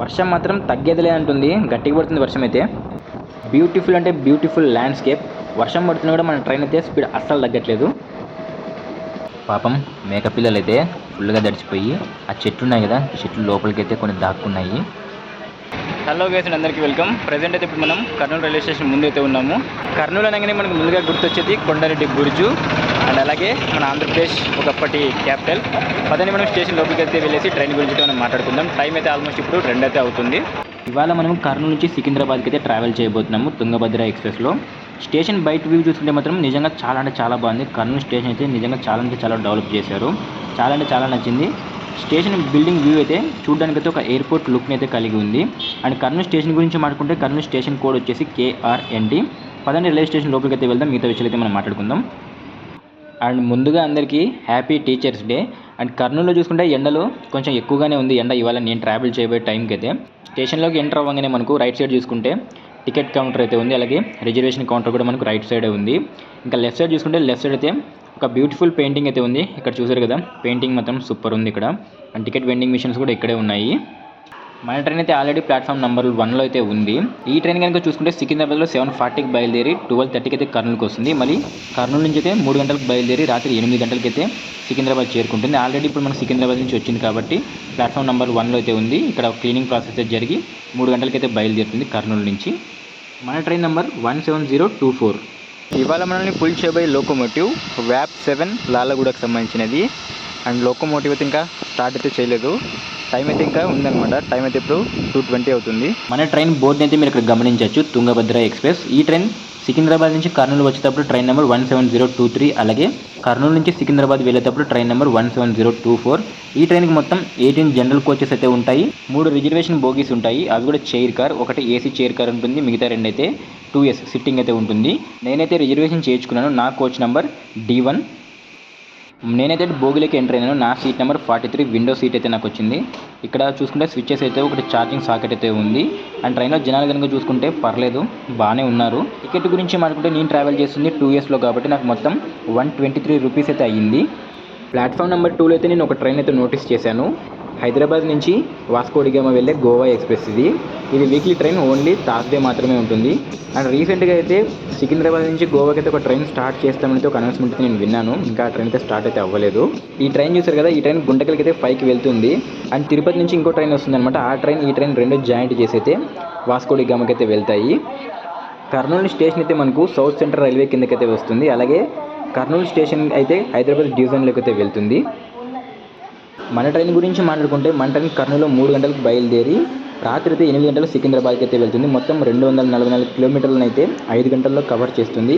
వర్షం మాత్రం తగ్గేది లేదంటుంది. గట్టిగా పడుతుంది వర్షం అయితే. బ్యూటిఫుల్ అంటే బ్యూటిఫుల్ ల్యాండ్స్కేప్ వర్షం పడుతున్నా కూడా మన ట్రైన్ అయితే స్పీడ్ అస్సలు తగ్గట్లేదు. పాపం మేకపిల్లలు అయితే ఫుల్గా దడిచిపోయి ఆ చెట్లు ఉన్నాయి కదా చెట్లు లోపలికి అయితే కొన్ని దాక్కున్నాయి. హలో గైస్ అందరికీ వెల్కమ్ ప్రజెంట్ అయితే ఇప్పుడు మనం కర్నూలు రైల్వే స్టేషన్ ముందు అయితే ఉన్నాము. కర్నూలు అనగానే మనకు ముందుగా గుర్తొచ్చేది కొండారెడ్డి బుర్జు. అండ్ అలాగే మన ఆంధ్రప్రదేశ్ ఒకప్పటి క్యాపిటల్. పదని మనం స్టేషన్ లోపలికి అయితే వెళ్ళేసి ట్రైన్ గురించి మనం మాట్లాడుకుందాం. టైం అయితే ఆల్మోస్ట్ ఇప్పుడు రెండు అయితే అవుతుంది. ఇవాళ మనం కర్నూలు నుంచి సికింద్రాబాద్కి అయితే ట్రావెల్ చేయబోతున్నాము తుంగభద్ర ఎక్స్ప్రెస్లో. స్టేషన్ బయట వ్యూ చూసుకుంటే మాత్రం నిజంగా చాలా అంటే చాలా బాగుంది. కర్నూలు స్టేషన్ అయితే నిజంగా చాలా అంటే చాలా డెవలప్ చేశారు. చాలా అంటే చాలా నచ్చింది. స్టేషన్ బిల్డింగ్ వ్యూ అయితే చూడడానికి అయితే ఒక ఎయిర్పోర్ట్ లుక్ని అయితే కలిగి ఉంది. అండ్ కర్నూలు స్టేషన్ గురించి మాట్లాడుకుంటే కర్నూలు స్టేషన్ కోడ్ వచ్చేసి కేఆర్ఎన్టీ. పదండి రైల్వే స్టేషన్ లోపలికి అయితే వెళ్దాం. మిగతా విషయాలు అయితే మనం మాట్లాడుకుందాం. అండ్ ముందుగా అందరికీ హ్యాపీ టీచర్స్ డే. అండ్ కర్నూలులో చూసుకుంటే ఎండలో కొంచెం ఎక్కువగానే ఉంది. ఎండ ఇవాళ నేను ట్రావెల్ చేయబోయే టైంకి అయితే. స్టేషన్లోకి ఎంటర్ అవ్వగానే మనకు రైట్ సైడ్ చూసుకుంటే టికెట్ కౌంటర్ అయితే ఉంది. అలాగే రిజర్వేషన్ కౌంటర్ కూడా మనకు రైట్ సైడే ఉంది. ఇంకా లెఫ్ట్ సైడ్ చూసుకుంటే లెఫ్ట్ సైడ్ అయితే ఒక బ్యూటిఫుల్ పెయింటింగ్ అయితే ఉంది. ఇక్కడ చూసారు కదా? పెయింటింగ్ మాత్రం సూపర్ ఉంది ఇక్కడ. అండ్ టికెట్ వెండింగ్ మిషన్స్ కూడా ఇక్కడే ఉన్నాయి. మన ట్రైన్ అయితే ఆల్రెడీ ప్లాట్ఫామ్ నెంబర్ వన్లో అయితే ఉంది. ఈ ట్రైన్ కనుక చూసుకుంటే సికింద్రాబాద్లో సెవెన్ ఫార్టీకి బయలుదేరి ట్వెల్వ్ థర్టీకి అయితే కర్నూలుకి వస్తుంది. మళ్ళీ కర్నూలు నుంచి అయితే మూడు గంటలకు బయలుదేరి రాత్రి ఎనిమిది గంటలకి అయితే సికింద్రాబాద్ చేరుకుంటుంది. ఆల్రెడీ ఇప్పుడు మనకు సికింద్రాబాద్ నుంచి వచ్చింది కాబట్టి ప్లాట్ఫామ్ నెంబర్ వన్లో అయితే ఉంది. ఇక్కడ క్లీనింగ్ ప్రాసెస్ అయితే జరిగి మూడు గంటలకి అయితే బయలుదేరుతుంది కర్నూలు నుంచి. మన train number one seven zero two four ఇవాళ మనల్ని పుల్ చేయబోయే లోకోమోటివ్ వ్యాప్ సెవెన్ లాలగూడకు సంబంధించినది. అండ్ లోకోమోటివ్ అయితే ఇంకా స్టార్ట్ అయితే చేయలేదు. టైం అయితే ఇంకా ఉందన్నమాట. టైం అయితే ఇప్పుడు టూ ట్వంటీ అవుతుంది. మన ట్రైన్ బోర్డు అయితే మీరు ఇక్కడ గమనించవచ్చు. తుంగభద్ర ఎక్స్ప్రెస్. ఈ ట్రైన్ సికింద్రాబాద్ నుంచి కర్నూలు వచ్చేటప్పుడు train number one seven zero two three అలాగే కర్నూలు నుంచి సికింద్రాబాద్ వెళ్ళేటప్పుడు train number one seven zero two four ఈ ట్రైన్కి మొత్తం ఎయిటీన్ జనరల్ కోచెస్ అయితే ఉంటాయి. మూడు రిజర్వేషన్ బోగీస్ ఉంటాయి. అవి కూడా చైర్ కార్ ఒకటి ఏసీ చైర్ కార్ ఉంటుంది. మిగతా రెండు అయితే టూ ఇయర్స్ సిట్టింగ్ అయితే ఉంటుంది. నేనైతే రిజర్వేషన్ చేయించుకున్నాను. నా కోచ్ నెంబర్ డి వన్ నేనైతే భోగిలోకి ఎంటర్ అయినాను నా seat number forty three window seat అయితే నాకు వచ్చింది. ఇక్కడ చూసుకుంటే స్విచ్చెస్ అయితే ఒకటి ఛార్జింగ్ సాకెట్ అయితే ఉంది. అండ్ ట్రైన్లో జనాలు కనుక చూసుకుంటే పర్లేదు బాగానే ఉన్నారు. టికెట్ గురించి మాట్లాడుకుంటే నేను ట్రావెల్ చేస్తుంది టూ ఇయర్స్లో కాబట్టి నాకు మొత్తం వన్ ట్వంటీ త్రీ రూపీస్ అయితే అయ్యింది. ప్లాట్ఫామ్ నెంబర్ టూలో అయితే నేను ఒక ట్రైన్ అయితే నోటీస్ చేశాను. హైదరాబాద్ నుంచి వాస్కోడిగామ వెళ్ళే గోవా ఎక్స్ప్రెస్ ఇది. ఇది వీక్లీ ట్రైన్ ఓన్లీ థర్స్డే మాత్రమే ఉంటుంది. అండ్ రీసెంట్గా అయితే సికింద్రాబాద్ నుంచి గోవాకి అయితే ఒక ట్రైన్ స్టార్ట్ చేస్తామని ఒక అనౌన్స్మెంట్ అయితే నేను విన్నాను. ఇంకా ఆ ట్రైన్ అయితే స్టార్ట్ అయితే అవ్వలేదు. ఈ ట్రైన్ చూసారు కదా ఈ ట్రైన్ గుంటకల్కి అయితే ఫైవ్కి వెళ్తుంది. అండ్ తిరుపతి నుంచి ఇంకో ట్రైన్ వస్తుంది అనమాట ఆ ట్రైన్ ఈ ట్రైన్ రెండు జాయింట్ చేసి అయితే వాస్కోడిగామకి అయితే వెళ్తాయి. కర్నూలు స్టేషన్ అయితే మనకు సౌత్ సెంట్రల్ రైల్వే కిందకైతే వస్తుంది. అలాగే కర్నూలు స్టేషన్ అయితే హైదరాబాద్ డివిజన్లోకి అయితే వెళ్తుంది. మన ట్రైన్ గురించి మాట్లాడుకుంటే మన ట్రైన్ కర్నూలులో మూడు గంటలకు బయలుదేరి రాత్రి అయితే ఎనిమిది గంటలకు సికింద్రాబాద్కి అయితే వెళ్తుంది. మొత్తం రెండు వందల నలభై నాలుగు కిలోమీటర్లను అయితే ఐదు గంటల్లో కవర్ చేస్తుంది.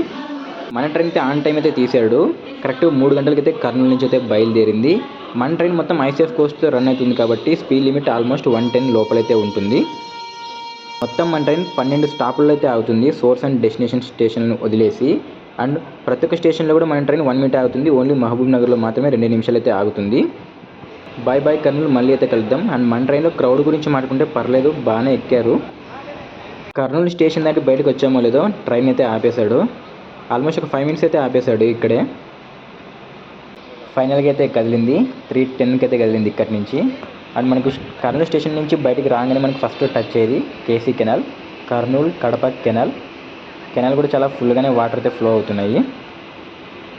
మన ట్రైన్ అయితే ఆన్ టైం అయితే తీసాడు కరెక్ట్ మూడు గంటలకైతే కర్నూలు నుంచి అయితే బయలుదేరింది. మన ట్రైన్ మొత్తం ఐసీఎఫ్ కోస్ట్తో రన్ అవుతుంది కాబట్టి speed limit almost one ten లోపలైతే ఉంటుంది. మొత్తం మన ట్రైన్ పన్నెండు స్టాపుల్లో అయితే అవుతుంది సోర్స్ అండ్ డెస్టినేషన్ స్టేషన్లను వదిలేసి అండ్ ప్రతి ఒక్క స్టేషన్లో కూడా మన ట్రైన్ వన్ మినిట్ ఆగుతుంది. ఓన్లీ మహబూబ్ నగర్లో మాత్రమే రెండు నిమిషాలు అయితే ఆగుతుంది. బాయ్ బాయ్ కర్నూలు మళ్ళీ అయితే కలుద్దాం. అండ్ మన ట్రైన్లో క్రౌడ్ గురించి మాట్లాడుకుంటే పర్లేదు బాగానే ఎక్కారు. కర్నూలు స్టేషన్ దాటి బయటకు వచ్చామో లేదో ట్రైన్ అయితే ఆపేశాడు. ఆల్మోస్ట్ ఒక ఫైవ్ మినిట్స్ అయితే ఆపేశాడు ఇక్కడే. ఫైనల్గా అయితే కదిలింది. త్రీ టెన్కి అయితే కదిలింది ఇక్కడి నుంచి. అండ్ మనకు కర్నూలు స్టేషన్ నుంచి బయటికి రాగానే మనకు ఫస్ట్ టచ్ అయ్యేది KC canal Kurnool Kadapa canal. Canal కూడా చాలా ఫుల్గానే వాటర్ అయితే ఫ్లో అవుతున్నాయి.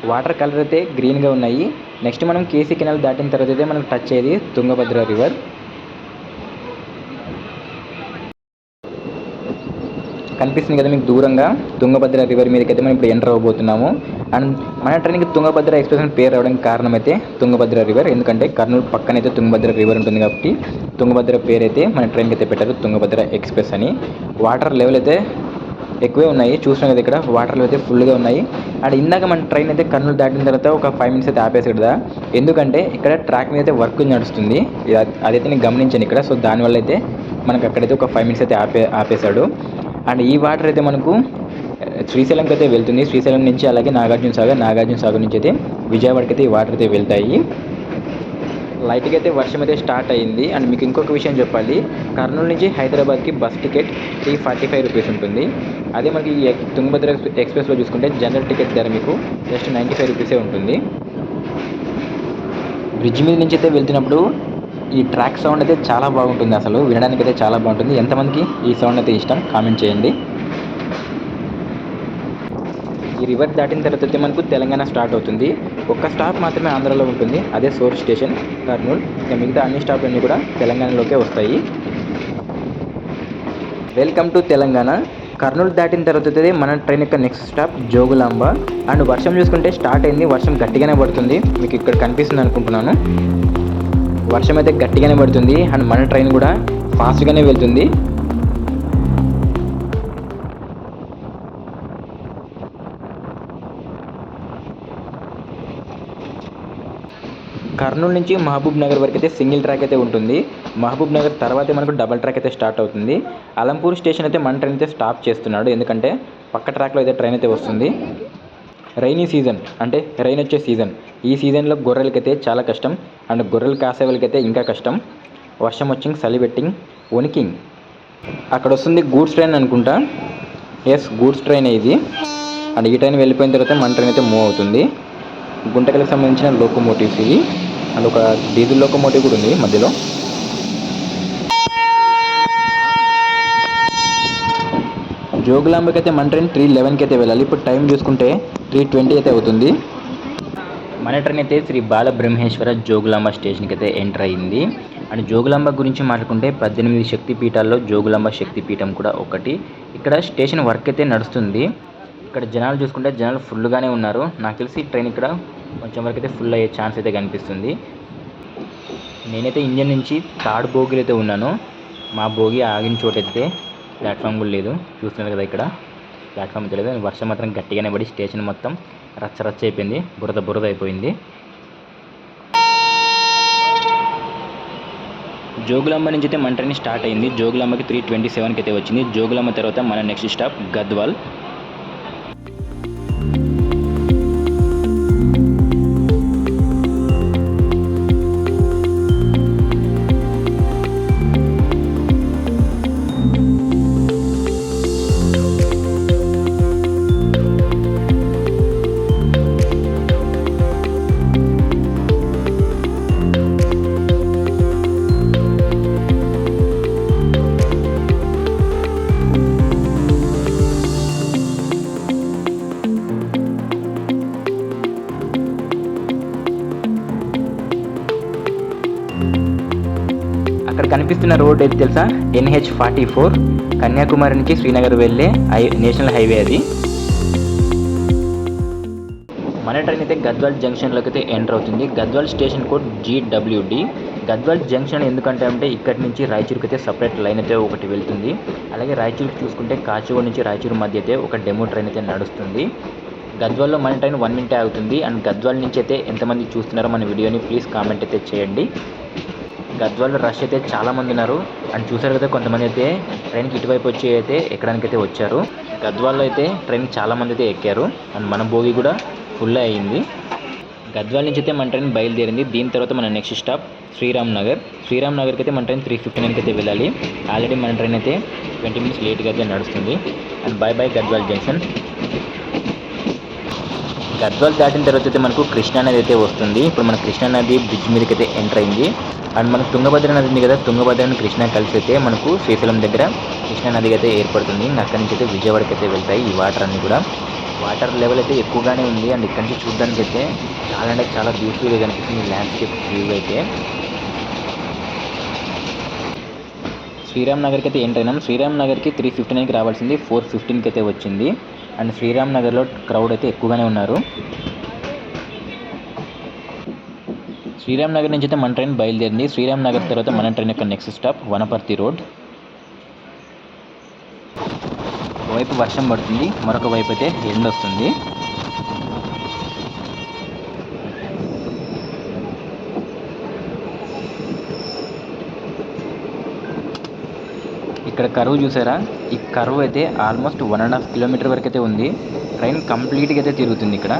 వాటర్ కలర్ అయితే గ్రీన్గా ఉన్నాయి. నెక్స్ట్ మనం కేసీ కెనాల్ దాటిన తర్వాత అయితే మనకు టచ్ అయ్యేది తుంగభద్ర రివర్. కనిపిస్తుంది కదా మీకు దూరంగా? తుంగభద్ర రివర్ మీదకైతే మనం ఇప్పుడు ఎంటర్ అవ్వబోతున్నాము. అండ్ మన ట్రైన్కి తుంగభద్ర ఎక్స్ప్రెస్ అని పేరు రావడానికి కారణం అయితే తుంగభద్ర రివర్. ఎందుకంటే కర్నూలు పక్కనైతే తుంగభద్ర రివర్ ఉంటుంది కాబట్టి తుంగభద్ర పేరు అయితే మన ట్రైన్కి అయితే పెట్టారు తుంగభద్ర ఎక్స్ప్రెస్ అని. వాటర్ లెవెల్ అయితే ఎక్కువే ఉన్నాయి. చూసినా కదా ఇక్కడ వాటర్లు అయితే ఫుల్గా ఉన్నాయి. అండ్ ఇందాక మన ట్రైన్ అయితే కర్నూలు దాటిన తర్వాత ఒక ఫైవ్ మినిట్స్ అయితే ఆపేసాడు కదా ఎందుకంటే ఇక్కడ ట్రాక్ మీద అయితే వర్క్ నడుస్తుంది. అదైతే నేను గమనించాను ఇక్కడ. సో దానివల్ల అయితే మనకు అక్కడైతే ఒక ఫైవ్ మినిట్స్ అయితే ఆపే ఆపేశాడు. అండ్ ఈ వాటర్ అయితే మనకు శ్రీశైలంకి అయితే వెళ్తుంది. శ్రీశైలం నుంచి అలాగే నాగార్జున సాగర్ నాగార్జున సాగర్ నుంచి అయితే విజయవాడకి అయితే ఈ వాటర్ అయితే వెళ్తాయి. లైట్గా అయితే వర్షం అయితే స్టార్ట్ అయ్యింది. అండ్ మీకు ఇంకొక విషయం చెప్పాలి. కర్నూలు నుంచి హైదరాబాద్కి bus ticket three forty five rupees ఉంటుంది. అదే మనకి ఈ తుంగభద్ర ఎక్స్ప్రెస్లో చూసుకుంటే జనరల్ టికెట్ ధర మీకు జస్ట్ నైంటీ ఫైవ్ రూపీసే ఉంటుంది. బ్రిడ్జ్ మీద నుంచి అయితే వెళ్తున్నప్పుడు ఈ ట్రాక్ సౌండ్ అయితే చాలా బాగుంటుంది అసలు. వినడానికి అయితే చాలా బాగుంటుంది. ఎంతమందికి ఈ సౌండ్ అయితే ఇష్టం కామెంట్ చేయండి. ఈ రివర్ దాటిన తర్వాత అయితే మనకు తెలంగాణ స్టార్ట్ అవుతుంది. ఒక్క స్టాప్ మాత్రమే ఆంధ్రాలో ఉంటుంది. అదే సోర్ స్టేషన్ కర్నూలు. ఇంకా మిగతా అన్ని స్టాప్లన్నీ కూడా తెలంగాణలోకే వస్తాయి. Welcome to Telangana. కర్నూలు దాటిన తర్వాత అయితే మన ట్రైన్ యొక్క నెక్స్ట్ స్టాప్ జోగులాంబ. అండ్ వర్షం చూసుకుంటే స్టార్ట్ అయింది. వర్షం గట్టిగానే పడుతుంది. మీకు ఇక్కడ కనిపిస్తుంది అనుకుంటున్నాను. వర్షం అయితే గట్టిగానే పడుతుంది. అండ్ మన ట్రైన్ కూడా ఫాస్ట్గానే వెళ్తుంది. కర్నూలు నుంచి మహబూబ్ నగర్ వరకు అయితే సింగిల్ ట్రాక్ అయితే ఉంటుంది. మహబూబ్ నగర్ తర్వాతే మనకు డబల్ ట్రాక్ అయితే స్టార్ట్ అవుతుంది. అలంపూర్ స్టేషన్ అయితే మన ట్రైన్ అయితే స్టాప్ చేస్తున్నాడు. ఎందుకంటే పక్క ట్రాక్లో అయితే ట్రైన్ అయితే వస్తుంది. రైనీ సీజన్ అంటే రైన్ వచ్చే సీజన్. ఈ సీజన్లో గొర్రెలకైతే చాలా కష్టం. అండ్ గొర్రెలు కాసే వాళ్ళకైతే ఇంకా కష్టం. వర్షం వచ్చింగ్ చలి పెట్టింగ్ వణికింగ్. అక్కడ వస్తుంది గూడ్స్ ట్రైన్ అనుకుంటా. ఎస్ గూడ్స్ ట్రైన్ ఇది. అండ్ ఈ ట్రైన్ వెళ్ళిపోయిన తర్వాత మన ట్రైన్ అయితే మూవ్ అవుతుంది. గుంటకలకు సంబంధించిన లోకోమోటివ్స్ ఇవి. అండ్ ఒక డీజిల్ లోకోమోటివ్ కూడా ఉంది మధ్యలో. జోగులాంబకి అయితే మన ట్రైన్ త్రీ లెవెన్కి అయితే వెళ్ళాలి. ఇప్పుడు టైం చూసుకుంటే త్రీ ట్వంటీ అయితే అవుతుంది. మన ట్రైన్ అయితే శ్రీ బాలబ్రహ్మేశ్వర జోగులాంబ స్టేషన్కి అయితే ఎంటర్ అయింది. అండ్ జోగులాంబ గురించి మాట్లాడుకుంటే పద్దెనిమిది శక్తి పీఠాల్లో జోగులాంబ శక్తి పీఠం కూడా ఒకటి. ఇక్కడ స్టేషన్ వర్క్ అయితే నడుస్తుంది. ఇక్కడ జనాలు చూసుకుంటే జనాలు ఫుల్గానే ఉన్నారు. నాకు తెలిసి ట్రైన్ ఇక్కడ కొంచెం వరకు అయితే ఫుల్ అయ్యే ఛాన్స్ అయితే కనిపిస్తుంది. నేనైతే ఇంజన్ నుంచి థర్డ్ బోగిలో అయితే ఉన్నాను. మా బోగి ఆగిన చోట అయితే ప్లాట్ఫామ్ కూడా లేదు. చూస్తున్నారు కదా ఇక్కడ. ప్లాట్ఫామ్ అయితే లేదు. వర్షం మాత్రం గట్టిగానే పడి స్టేషన్ మొత్తం రచ్చ రచ్చ అయిపోయింది. బురద బురద అయిపోయింది. జోగులాంబ నుంచి అయితే మన స్టార్ట్ అయింది. జోగులాంబకి త్రీ ట్వంటీ సెవెన్కి అయితే వచ్చింది. జోగులాంబ తర్వాత మన నెక్స్ట్ స్టాప్ గద్వాల్. కనిపిస్తున్న రోడ్ ఏది తెలుసా? ఎన్హెచ్ ఫార్టీ ఫోర్ కన్యాకుమారి నుంచి శ్రీనగర్ వెళ్ళే హై నేషనల్ హైవే అది. మన ట్రైన్ అయితే గద్వాల్ జంక్షన్లోకి అయితే ఎంటర్ అవుతుంది. Gadwal station code GWD Gadwal junction ఎందుకంటే అంటే ఇక్కడి నుంచి రాయచూరుకి అయితే సపరేట్ లైన్ అయితే ఒకటి వెళ్తుంది. అలాగే రాయచూరుకి చూసుకుంటే కాచిగూడ నుంచి రాయచూరు మధ్య అయితే ఒక డెమో ట్రైన్ అయితే నడుస్తుంది. గద్వాల్లో మన ట్రైన్ వన్ మినిట్ ఆగుతుంది. అండ్ గద్వాల్ నుంచి అయితే ఎంతమంది చూస్తున్నారో మన వీడియోని ప్లీజ్ కామెంట్ అయితే చేయండి. గద్వాల్లో రష్ అయితే చాలామంది ఉన్నారు. అండ్ చూసారు కదా కొంతమంది అయితే ట్రైన్కి ఇటువైపు వచ్చి అయితే ఎక్కడానికి అయితే వచ్చారు. గద్వాల్లో అయితే ట్రైన్ చాలామంది అయితే ఎక్కారు. అండ్ మన భోగి కూడా ఫుల్ అయ్యింది గద్వాల్ నుంచి అయితే మన ట్రైన్ బయలుదేరింది. దీని తర్వాత మన నెక్స్ట్ స్టాప్ శ్రీరామ్ నగర్. శ్రీరామ్ నగర్కి అయితే మన ట్రైన్ త్రీ ఫిఫ్టీ నైన్కి అయితే వెళ్ళాలి. ఆల్రెడీ మన ట్రైన్ అయితే ట్వంటీ మినిట్స్ లేట్గా అయితే నడుస్తుంది. And bye bye Gadwal junction Gadwal దాటిన తర్వాత అయితే మనకు కృష్ణా నది అయితే వస్తుంది. ఇప్పుడు మన కృష్ణా నది బ్రిడ్జ్ మీదకి అయితే ఎంటర్ అయింది. అండ్ మనకు తుంగభద్ర నది ఉంది కదా తుంగభద్ర అండ్ కృష్ణా కలిసి అయితే మనకు శ్రీశైలం దగ్గర కృష్ణా నది అయితే ఏర్పడుతుంది. అక్కడి నుంచి అయితే విజయవాడకి అయితే వెళ్తాయి ఈ వాటర్ అన్ని కూడా. వాటర్ లెవెల్ అయితే ఎక్కువగానే ఉంది. అండ్ ఇక్కడి నుంచి చూడడానికి అయితే చాలా అంటే చాలా బ్యూటిఫుల్గా కనిపిస్తుంది ల్యాండ్స్కేప్ వ్యూ అయితే. శ్రీరామ్ నగర్కి అయితే ఎంటర్ అయినాం. శ్రీరామ్ నగర్కి త్రీ ఫిఫ్టీ నైన్కి రావాల్సింది ఫోర్ ఫిఫ్టీన్కి అయితే వచ్చింది. అండ్ శ్రీరామ్ నగర్లో క్రౌడ్ అయితే ఎక్కువగానే ఉన్నారు. శ్రీరామ్ నగర్ నుంచి అయితే మన ట్రైన్ బయలుదేరింది. శ్రీరామ్ నగర్ తర్వాత మన ట్రైన్ యొక్క నెక్స్ట్ స్టాప్ వనపర్తి రోడ్. ఒకవైపు వర్షం పడుతుంది మరొక వైపు అయితే ఎండ వస్తుంది. ఇక్కడ కరువు చూసారా? ఈ కరువు అయితే almost one and half kilometre వరకు అయితే ఉంది. ట్రైన్ కంప్లీట్గా అయితే తిరుగుతుంది ఇక్కడ.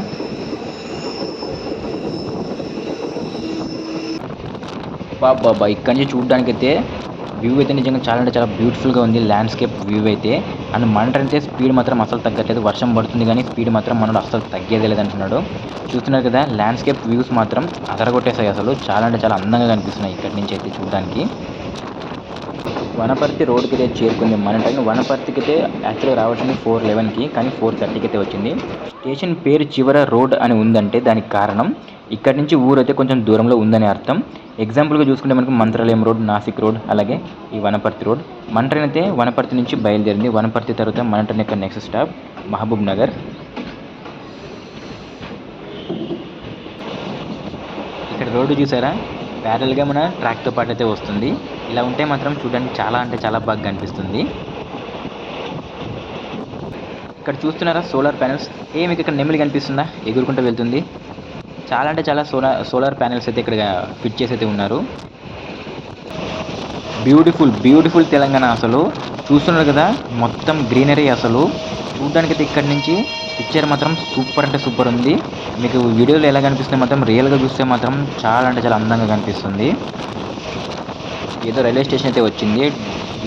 బాబా ఇక్కడి నుంచి చూడడానికి అయితే వ్యూ అయితే నిజంగా చాలా అంటే చాలా బ్యూటిఫుల్గా ఉంది ల్యాండ్స్కేప్ వ్యూ అయితే. అండ్ మంట అయితే స్పీడ్ మాత్రం అసలు తగ్గట్లేదు వర్షం పడుతుంది కానీ స్పీడ్ మాత్రం మనడు అసలు తగ్గేదే లేదంటున్నాడు. చూస్తున్నారు కదా ల్యాండ్స్కేప్ వ్యూస్ మాత్రం అదరగొట్టేసాయి అసలు చాలా అంటే చాలా అందంగా కనిపిస్తున్నాయి ఇక్కడి నుంచి అయితే చూడడానికి. వనపర్తి రోడ్కి అయితే చేరుకుంది. మన ట్రైన్ వనపర్తికి అయితే యాక్చువల్గా రావాల్సింది ఫోర్ లెవెన్కి కానీ ఫోర్ థర్టీకి అయితే వచ్చింది. స్టేషన్ పేరు చివర రోడ్ అని ఉందంటే దానికి కారణం ఇక్కడి నుంచి ఊరు అయితే కొంచెం దూరంలో ఉందని అర్థం. ఎగ్జాంపుల్గా చూసుకుంటే మనకు మంత్రాలయం రోడ్ నాసిక్ రోడ్ అలాగే ఈ వనపర్తి రోడ్. మన ట్రైన్ అయితే వనపర్తి నుంచి బయలుదేరింది. వనపర్తి తర్వాత మన ట్రైన్ యొక్క నెక్స్ట్ స్టాప్ మహబూబ్ నగర్. ఇక్కడ రోడ్డు చూసారా? ప్యారల్గా మన ట్రాక్తో పాటు అయితే వస్తుంది. ఇలా ఉంటే మాత్రం చూడడానికి చాలా అంటే చాలా బాగా కనిపిస్తుంది. ఇక్కడ చూస్తున్నారా? Solar panels. ఏ మీకు ఇక్కడ నెమిలి కనిపిస్తుందా? ఎగురుకుంటూ వెళ్తుంది. చాలా అంటే చాలా సోలార్ సోలార్ ప్యానెల్స్ అయితే ఇక్కడ ఫిట్ చేసి అయితే ఉన్నారు. బ్యూటిఫుల్ బ్యూటిఫుల్ తెలంగాణ అసలు. చూస్తున్నారు కదా మొత్తం గ్రీనరీ అసలు. చూడడానికి అయితే ఇక్కడి నుంచి పిక్చర్ మాత్రం సూపర్ అంటే సూపర్ ఉంది. మీకు వీడియోలో ఎలా కనిపిస్తుంది మాత్రం రియల్గా చూస్తే మాత్రం చాలా అంటే చాలా అందంగా కనిపిస్తుంది. ఏదో రైల్వే స్టేషన్ అయితే వచ్చింది.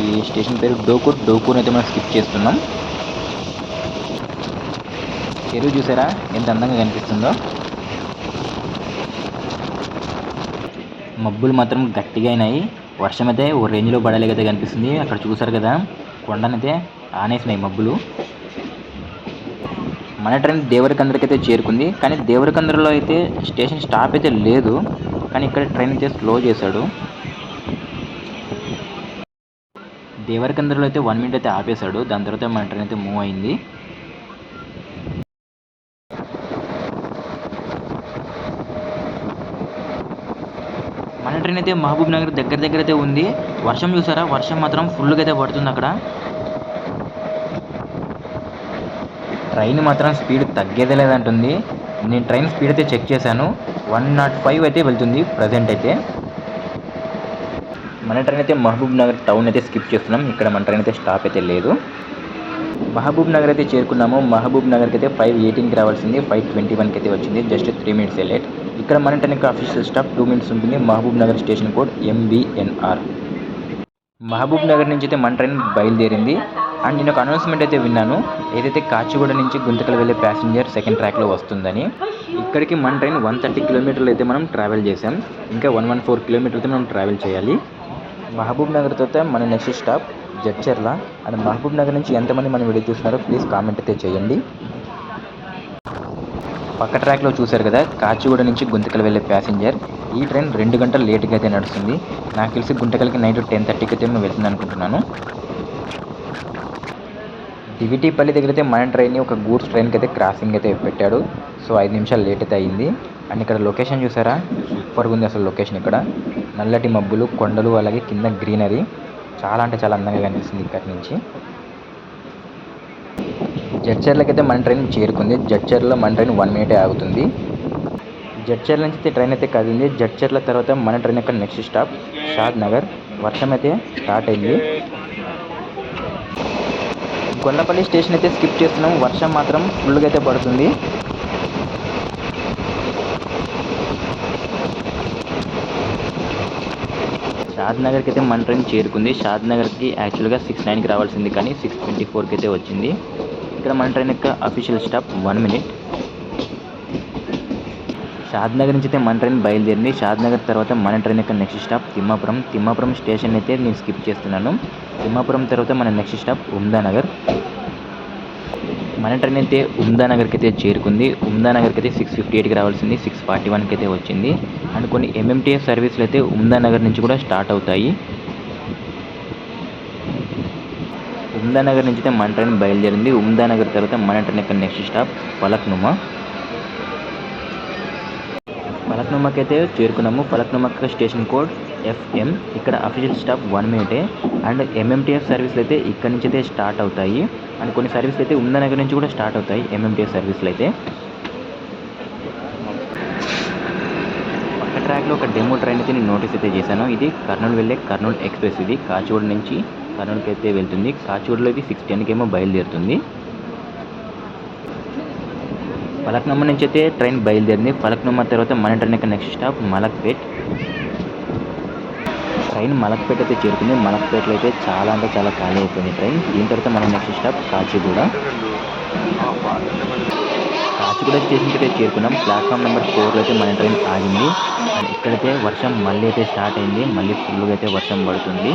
ఈ స్టేషన్ పేరు డోకూర్ డోకూర్ అయితే మనం స్కిప్ చేస్తున్నాం. చెరువు చూసారా? ఎంత అందంగా కనిపిస్తుందో. మబ్బులు మాత్రం గట్టిగా అయినాయి. వర్షం అయితే ఓ రేంజ్లో పడలేకైతే కనిపిస్తుంది. అక్కడ చూసారు కదా? కొండనైతే ఆనేసినాయి మబ్బులు. మన ట్రైన్ దేవరకంద్రకైతే చేరుకుంది. కానీ దేవరకంద్రలో అయితే స్టేషన్ స్టాప్ అయితే లేదు. కానీ ఇక్కడ ట్రైన్ అయితే స్లో చేశాడు. దేవరకంద్రలో అయితే వన్ మినిట్ అయితే ఆపేశాడు. దాని తర్వాత మన ట్రైన్ అయితే మూవ్ అయింది. మన ట్రైన్ అయితే మహబూబ్ నగర్ దగ్గర దగ్గర అయితే ఉంది. వర్షం చూసారా? వర్షం మాత్రం ఫుల్గా అయితే పడుతుంది అక్కడ. ట్రైన్ మాత్రం స్పీడ్ తగ్గేదే లేదంటుంది. నేను ట్రైన్ స్పీడ్ అయితే చెక్ చేశాను. వన్ నాట్ ఫైవ్ అయితే వెళ్తుంది ప్రజెంట్ అయితే. మన ట్రైన్ అయితే మహబూబ్ నగర్ టౌన్ అయితే స్కిప్ చేస్తున్నాం. ఇక్కడ మన ట్రైన్ అయితే స్టాప్ అయితే లేదు. మహబూబ్ నగర్ అయితే చేరుకున్నాము. మహబూబ్ నగర్కి అయితే ఫైవ్ ఎయిటీన్కి రావాల్సింది. ఫైవ్ ట్వంటీ వన్కి అయితే వచ్చింది. Just three minutes late. ఇక్కడ మన ట్రైన్ యొక్క అఫీషియల్ స్టాప్ టూ మినిట్స్ ఉంటుంది. Mahabub Nagar station code MBNR Mahabub Nagar నుంచి అయితే మన ట్రైన్ బయలుదేరింది. అండ్ నేను ఒక అనౌన్స్మెంట్ అయితే విన్నాను. ఏదైతే కాచిగూడ నుంచి గుంతకల్ వెళ్ళే ప్యాసింజర్ సెకండ్ ట్రాక్లో వస్తుందని. ఇక్కడికి మన ట్రైన్ వన్ థర్టీ కిలోమీటర్లు అయితే మనం ట్రావెల్ చేసాం ఇంకా వన్ వన్ ఫోర్ కిలోమీటర్లు అయితే మనం ట్రావెల్ చేయాలి. మహబూబ్ నగర్ తర్వాత మన next stop Jadcherla. And Mahabub Nagar నుంచి ఎంతమంది మనం వీడియో చూస్తున్నారో ప్లీజ్ కామెంట్ అయితే చేయండి. పక్క ట్రాక్లో చూశారు కదా కాచిగూడ నుంచి గుంతకల్ వెళ్ళే ప్యాసింజర్ ఈ ట్రైన్ రెండు గంటలు లేట్గా అయితే నడుస్తుంది. నాకు తెలిసి గుంతకల్కి నైట్ టెన్ థర్టీకి అయితే మేము వెళ్తుంది అనుకుంటున్నాను. డివిటీపల్లి దగ్గర అయితే మన ట్రైన్ని ఒక గూడ్స్ ట్రైన్కి అయితే క్రాసింగ్ అయితే పెట్టాడు. సో ఐదు నిమిషాలు లేట్ అయితే అయింది. అండ్ ఇక్కడ లొకేషన్ చూసారా? సూపర్గా ఉంది అసలు లొకేషన్ ఇక్కడ. నల్లటి మబ్బులు కొండలు అలాగే కింద గ్రీనరీ. చాలా అంటే చాలా అందంగా కనిపిస్తుంది ఇక్కడి నుంచి. జడ్చర్లకి అయితే మన ట్రైన్ చేరుకుంది. జడ్చర్లో మన ట్రైన్ వన్ మినిటే ఆగుతుంది. జడ్చర్ల నుంచి అయితే ట్రైన్ అయితే కదిలింది. జడ్చర్ల తర్వాత మన ట్రైన్ యొక్క నెక్స్ట్ స్టాప్ షాద్ నగర్. వర్షం అయితే స్టార్ట్ అయింది. గొల్లపల్లి స్టేషన్ అయితే స్కిప్ చేస్తున్నాం. వర్షం మాత్రం ఫుల్గా అయితే పడుతుంది. షాద్ నగర్కి అయితే మన ట్రైన్ చేరుకుంది. షాద్ నగర్కి యాక్చువల్గా సిక్స్ నైన్కి రావాల్సింది కానీ సిక్స్ ట్వంటీ ఫోర్కి అయితే వచ్చింది. ఇక్కడ మన ట్రైన్ యొక్క official stop one minute. Shad Nagar నుంచి అయితే మన ట్రైన్ బయలుదేరింది. షాద్ నగర్ తర్వాత మన ట్రైన్ యొక్క next stop Timmapuram. Timmapuram station అయితే నేను స్కిప్ చేస్తున్నాను. తిమ్మాపురం తర్వాత మన నెక్స్ట్ స్టాప్ ఉమ్దానగర్ మన ట్రైన్ అయితే ఉమ్దానగర్కి అయితే చేరుకుంది. ఉమ్దానగర్కి అయితే సిక్స్ ఫిఫ్టీ ఎయిట్కి రావాల్సింది సిక్స్ ఫార్టీ వన్కి అయితే వచ్చింది. అండ్ కొన్ని ఎంఎంటీఎస్ సర్వీసులు అయితే ఉమ్దానగర్ నుంచి కూడా స్టార్ట్ అవుతాయి. ఉమ్దానగర్ నుంచి అయితే మన ట్రైన్ బయలుదేరింది. ఉమ్దానగర్ తర్వాత మన ట్రైన్ యొక్క నెక్స్ట్ స్టాప్ పలక్నుమా. ఫలక్నుమాకి అయితే చేరుకున్నాము. ఫలక్నుమాకి స్టేషన్ కోడ్ ఎఫ్ఎం. ఇక్కడ అఫీషియల్ స్టాప్ వన్ మినిటే అండ్ ఎంఎంటీఎఫ్ సర్వీసులు అయితే ఇక్కడ నుంచి అయితే స్టార్ట్ అవుతాయి. అండ్ కొన్ని సర్వీసులు అయితే ఉమ్దానగర్ నుంచి కూడా స్టార్ట్ అవుతాయి. ఎంఎంటీఎఫ్ సర్వీసులు అయితే. పక్క ట్రాక్లో ఒక డెమో ట్రైన్ అయితే నేను నోటీస్ అయితే చేశాను. ఇది కర్నూలు వెళ్ళే కర్నూలు ఎక్స్ప్రెస్ ఇది. కాచిగూడ నుంచి కర్నూలుకి అయితే వెళ్తుంది. కాచిగూడలో ఇది సిక్స్ టెన్కి ఏమో బయలుదేరుతుంది. ఫలక్నమ్మ నుంచి అయితే ట్రైన్ బయలుదేరింది. ఫలక్నమ్మ తర్వాత మన ట్రైన్ యొక్క next stop Malakpet. Train Malakpet అయితే చేరుకుంది. మలక్పేటలో అయితే చాలా అంటే చాలా ఖాళీ అయిపోయింది ట్రైన్. దీని తర్వాత మన నెక్స్ట్ స్టాప్ కాచిగూడ. కాచిగూడ స్టేషన్కి అయితే చేరుకున్నాం. ప్లాట్ఫామ్ నెంబర్ ఫోర్లో అయితే మన ట్రైన్ ఆగింది. అండ్ ఇక్కడైతే వర్షం మళ్ళీ అయితే స్టార్ట్ అయింది. మళ్ళీ ఫుల్గా అయితే వర్షం పడుతుంది.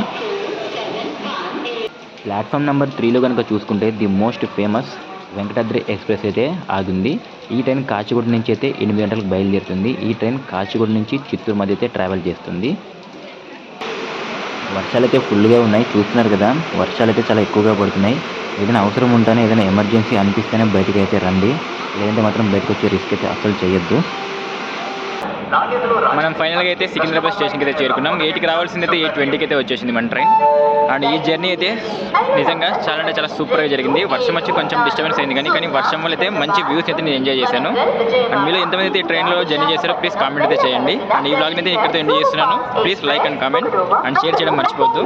ప్లాట్ఫామ్ నెంబర్ త్రీలో కనుక చూసుకుంటే the most famous Venkatadri express అయితే ఆగింది. ఈ ట్రైన్ కాచిగూడ నుంచి అయితే ఎనిమిది గంటలకు బయలుదేరుతుంది. ఈ ట్రైన్ కాచిగూడ నుంచి చిత్తూరు మధ్య అయితే ట్రావెల్ చేస్తుంది. వర్షాలు అయితే ఫుల్గా ఉన్నాయి. చూస్తున్నారు కదా వర్షాలు అయితే చాలా ఎక్కువగా పడుతున్నాయి. ఏదైనా అవసరం ఉంటేనే ఏదైనా ఎమర్జెన్సీ అనిపిస్తేనే బయటికి అయితే రండి. లేదంటే మాత్రం బయటకు వచ్చే రిస్క్ అయితే అసలు చేయొద్దు. మనం ఫైనల్గా అయితే సికింద్రాబాద్ స్టేషన్కి అయితే చేరుకున్నాం. ఎయిట్కి రావాల్సింది అయితే ఎయిట్ ట్వంటీకి అయితే వచ్చేసింది మన ట్రైన్ అండ్ ఈ జర్నీ అయితే నిజంగా చాలా అంటే చాలా సూపర్గా జరిగింది. వర్షం వచ్చి కొంచెం డిస్టర్బెన్స్ అయింది కానీ కానీ వర్షం వల్ల అయితే మంచి వ్యూస్ అయితే నేను ఎంజాయ్ చేశాను. అండ్ మీలో ఎంతమంది అయితే ట్రైన్లో జర్నీ చేశారో ప్లీజ్ కామెంట్ అయితే చేయండి. అండ్ ఈ బ్లాగ్ని అయితే ఇక్కడితో ఎంజాయ్ చేస్తున్నాను. Please like and comment and share చేయడం మర్చిపోద్దు